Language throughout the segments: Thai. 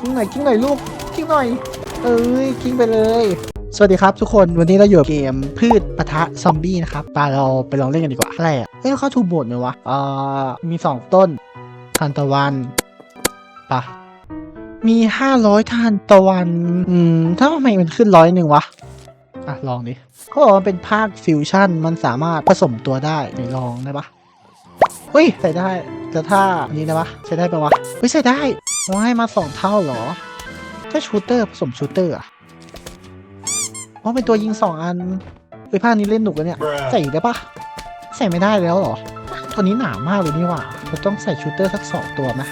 กิ้งหน่อยกิ้งหน่อยลูกกิ้งหน่อย เอ้ยกิ้งไปเลย สวัสดีครับทุกคนวันนี้เราอยู่เกมพืชปะทะซอมบี้นะครับปาเราไปลองเล่นกันดีกว่าอะไรอะเอ้ยเขาถูกบทไหมวะอ่ามีสองต้นทานตะวันปะมีห้าร้อยทานตะวัน อืมถ้าทำไมมันขึ้นร้อยหนึ่งวะอะลองดิเขาบอกว่าเป็นภาคฟิวชั่นมันสามารถผสมตัวได้ไหนลองได้ปะเฮ้ยใส่ได้แต่ถ้าอันนี้นะปะใส่ได้ปะวะเฮ้ยใส่ได้ ว่าให้มาสองเท่าเหรอ ถ้าชูเตอร์ผสมชูเตอร์อะเพราะเป็นตัวยิงสองอันเฮ้ยภาคนี้เล่นหนุกแล้วเนี่ย ใส่ได้ปะใส่ไม่ได้แล้วเหรอ ตัวนี้หนามากเลยนี่หว่าเราต้องใส่ชูเตอร์สักสองตัวไหม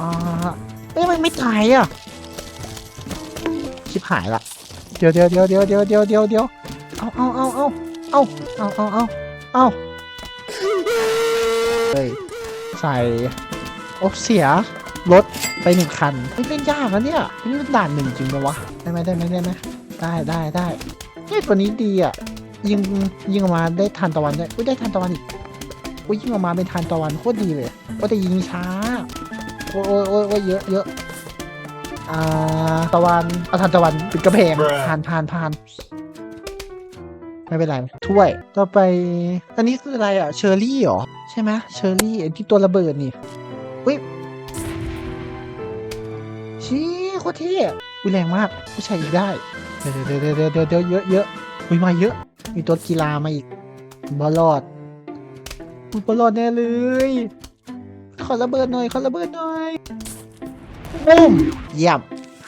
อ่าเอ้ยมันไม่ตายอะชิบหายละ เดี๋ยวเดี๋ยวเดี๋ยวเดี๋ยวเดี๋ยวเดี๋ยวเดี๋ยวเดี๋ยวเอาเอาเอาเอาเอาเอาเอาเอาเอาเฮ้ยใส่ โอบเสียรถไปหนึ่งคันเฮ้ยเล่นยากนะเนี่ยนี่มันด่านหนึ่งจริงปะวะได้ไหมได้ไหมได้ไหมได้ได้ได้เฮ้ยตัวนี้ดีอะยิงยิงออกมาได้ทานตะวันด้วยอุ้ยได้ทานตะวันอีกอุ้ยยิงออกมาเป็นทานตะวันโคตรดีเลยก็แต่ยิงช้าโอ้ยโอ้ยโอ้ยโอ้ยเยอะเยอะอ่าตะวันเอาทานตะวันปิดกระเพง Bruh ผ่านผ่านผ่านไม่เป็นไรถ้วยต่อไป อันนี้คืออะไรอะเชอร์รี่เหรอ ใช่ไหมเชอร์รี่ไอ้ที่ตัวระเบิดนี่ อุ้ยชี้โคตรเท่อุ้ยแรงมาก ผู้ชายอีกได้ เดี๋ยวเดี๋ยวเดี๋ยวเดี๋ยวเดี๋ยวเยอะเยอะอุ้ยมาเยอะ มีตัวกีฬามาอีกบอลลอดอุ้ยบอลลอดแน่เลย ขอระเบิดหน่อย ขอระเบิดหน่อยปุ้มเยี่ยม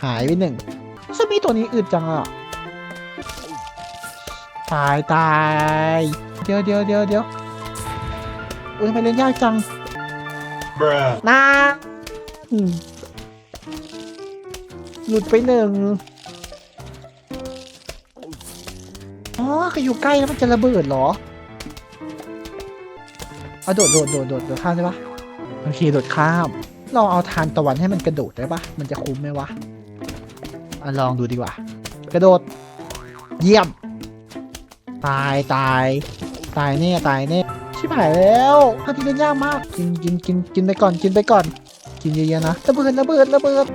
หายไปหนึ่งซอมบี้ตัวนี้อึดจังอะ ตายตาย เดี๋ยวเดี๋ยวเดี๋ยวเดี๋ยวอุ้ยทำไมเล่นยากจัง นาอืมหลุดไปหนึ่งอ๋อคือยู่ใกล้แล้วมันจะระเบิดเหรอเอาโดดโดดโดดโดดโดดข้ามได้ปะโอเคโดดข้ามลองเอาทานตะวันให้มันกระโดดได้ปะมันจะคุ้มไหมวะอะลองดูดีกว่า กระโดด เยี่ยม ตายตาย ตายแน่ตายแน่ ชิบหายแล้วภาที่เล่นยากมาก กินกินกินกินไปก่อนกินไปก่อน กินเยอะๆนะระเบิดระเบิดระเบิด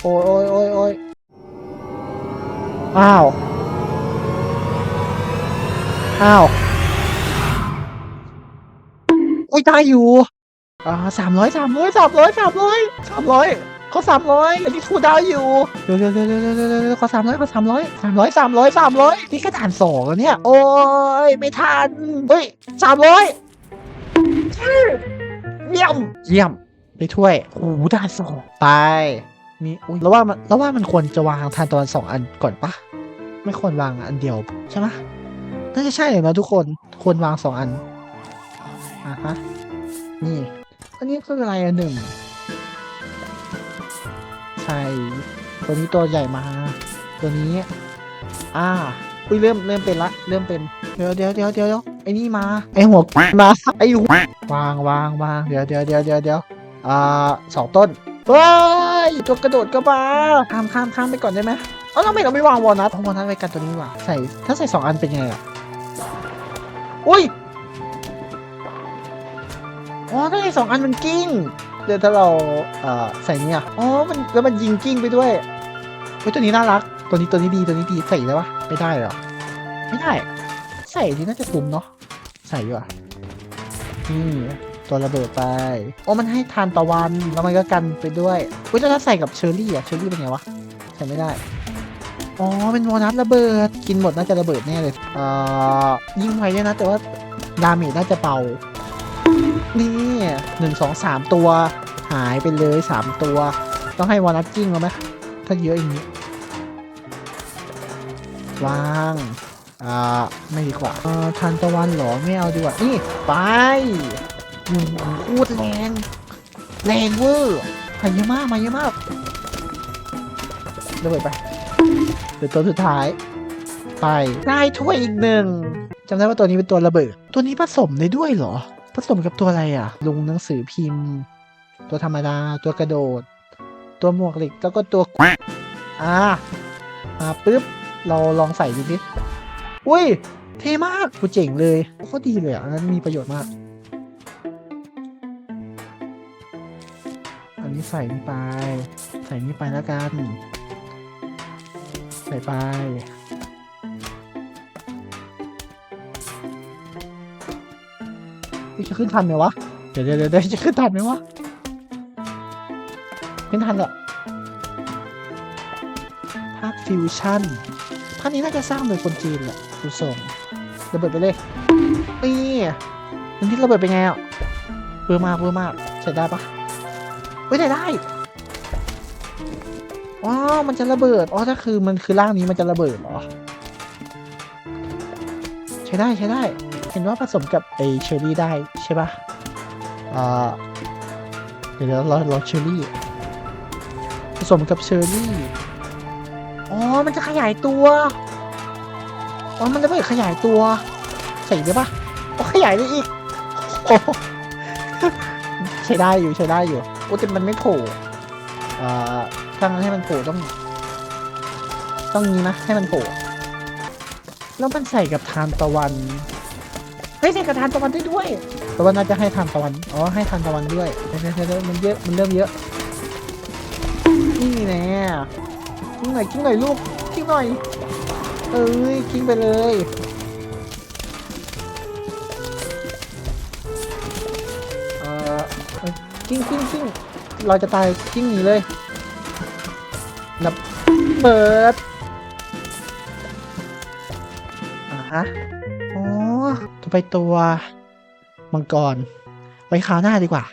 โอ้ยโอ้ยโอ้ยโอ้ยอ้าว อ้าว โอ้ยได้อยู่ อ่าสามร้อยสามร้อยสามร้อยสามร้อยสามร้อย ขาสามร้อยอันนี้คูดาวอยู่เร็วเร็วเร็วเร็วเร็วเร็วเร็วขอสามร้อยขอสามร้อยสามร้อยสามร้อยสามร้อยนี่แค่ด่านสองแล้วเนี่ย โอ้ยไม่ทันเฮ้ยสามร้อยเยี่ยมเยี่ยมได้ถ้วยโอ้โหด่านสองไปมีอุ้ยแล้วว่ามันแล้วว่ามันควรจะวางทานตะวันสองอันก่อนปะไม่ควรวางอันเดียวใช่ไหมน่าจะใช่เลยนะทุกคนควรวางสองอันอะฮะนี่อันนี้คืออะไรอันหนึ่ง ใช่ตัวนี้ตัวใหญ่มา ตัวนี้ อ่า อุ้ยเริ่มเริ่มเป็นละ เริ่มเป็น เดี๋ยวเดี๋ยวเดี๋ยวเดี๋ยวไอ้นี่มา ไอ้หัวมา ไอ้หัววางวางวางเดี๋ยวเดี๋ยวเดี๋ยวเดี๋ยวเดี๋ยวอ่าสองต้นเฮ้ยตัวกระโดดก็มาข้ามข้ามข้ามไปก่อนได้ไหมเอ้าทำไมเราไม่วางวอลนัทวอลนัทไว้กันตัวนี้ว่าใส่ถ้าใส่สองอันเป็นไงอะอุ้ยอ๋อถ้าใส่สองอันมันกิ้ง เดี๋ยวถ้าเราใส่เนี่ยอ๋อมันแล้วมันยิงกิ้งไปด้วยเฮ้ยตัวนี้น่ารัก ตัวนี้ตัวนี้ดีตัวนี้ดีใส่ได้ปะไม่ได้หรอไม่ได้ ใส่ทีน่าจะคุ้มเนาะใส่ดีกว่านี่ตัวระเบิดไปโอ้มันให้ทานตะวันแล้วมันก็กันไปด้วยอุ้ยแล้วถ้าใส่กับเชอร์รี่อะเชอร์รี่เป็นไงวะใส่ไม่ได้อ๋อเป็นวอนัทระเบิด กินหมดน่าจะระเบิดแน่เลยเอ่อยิงไวด้วยนะ แต่ว่าดาเมจน่าจะเบา นี่หนึ่งสองสามตัว หายไปเลยสามตัว ต้องให้วอนัทจิ้งแล้วไหมถ้าเยอะอย่างนี้วางอ่าไม่ดีกว่าอ่อทานตะวันเหรอไม่เอาดีกว่า นี่ ไปอูดแรงแรงเวอร์มาเยอะมากมาเยอะมากระเบิดไปเดี๋ยวตัวสุดท้าย ไปได้ถ้วยอีกหนึ่งจำได้ว่าตัวนี้เป็นตัวระเบิด ตัวนี้ผสมได้ด้วยเหรอ ผสมกับตัวอะไรอะ ลงหนังสือพิมพ์ ตัวธรรมดา ตัวกระโดด ตัวหมวกเหล็ก แล้วก็ตัวอ่าอ่าปึ๊บ เราลองใส่ดูดิอุ้ย เท่มากกูเจ๋งเลยโคตรดีเลยอะอันนั้นมีประโยชน์มาก อันี้ใส่นี่ไป ใส่นี่ไปแล้วกัน ใส่ไป จะขึ้นทันไหมวะ เดี๋ยวเดี๋ยวเดี๋ยวจะขึ้นทันไหมวะ ขึ้นทันแหละภาคฟิวชั่นภาคนี้น่าจะสร้างโดยคนจีนแหละดูทรงระเบิดไปเลย นี่มันที่ระเบิดเป็นไงอะเบื่อมากเบื่อมากใช้ได้ปะเฮ้ยได้ได้อ๋อมันจะระเบิด อ๋อ ถ้าคือมันคือร่างนี้มันจะระเบิดเหรอ ใช้ได้ใช้ได้ เห็นว่าผสมกับไอเชอร์รี่ได้ใช่ปะอ่าเดี๋ยวเรารอเชอร์รี่ผสมกับเชอร์รี่ อ๋อ มันจะขยายตัว อ๋อ มันจะไม่ขยายตัว ใส่ได้ปะโอ้ขยายได้อีกโอ้โหใช้ได้อยู่ใช้ได้อยู่โอ้แต่มันไม่โผล่อ่าถ้ามันให้มันโผล่ต้อง ต้องนี้นะ ให้มันโผล่แล้วมันใส่กับทานตะวัน เฮ้ยใส่กับทานตะวันได้ด้วยต่ว่าน่าจะให้ทานตะวันอ๋อให้ทานตะวันด้วยเดี๋ยเมันเยอะมันเริ่มเยอะนี่แน่กิ้งหน่อยกิ้งหน่อยลูกกิ้งหน่อยเอ้ยกิ้งไปเลยเอ่อกิ้งกิ้งกิ้งเราจะตายกิ้งหนีเลยนับเปิดอ่าฮะอ๋อต่อ ไปตัวมังกร ไว้คราวหน้าดีกว่า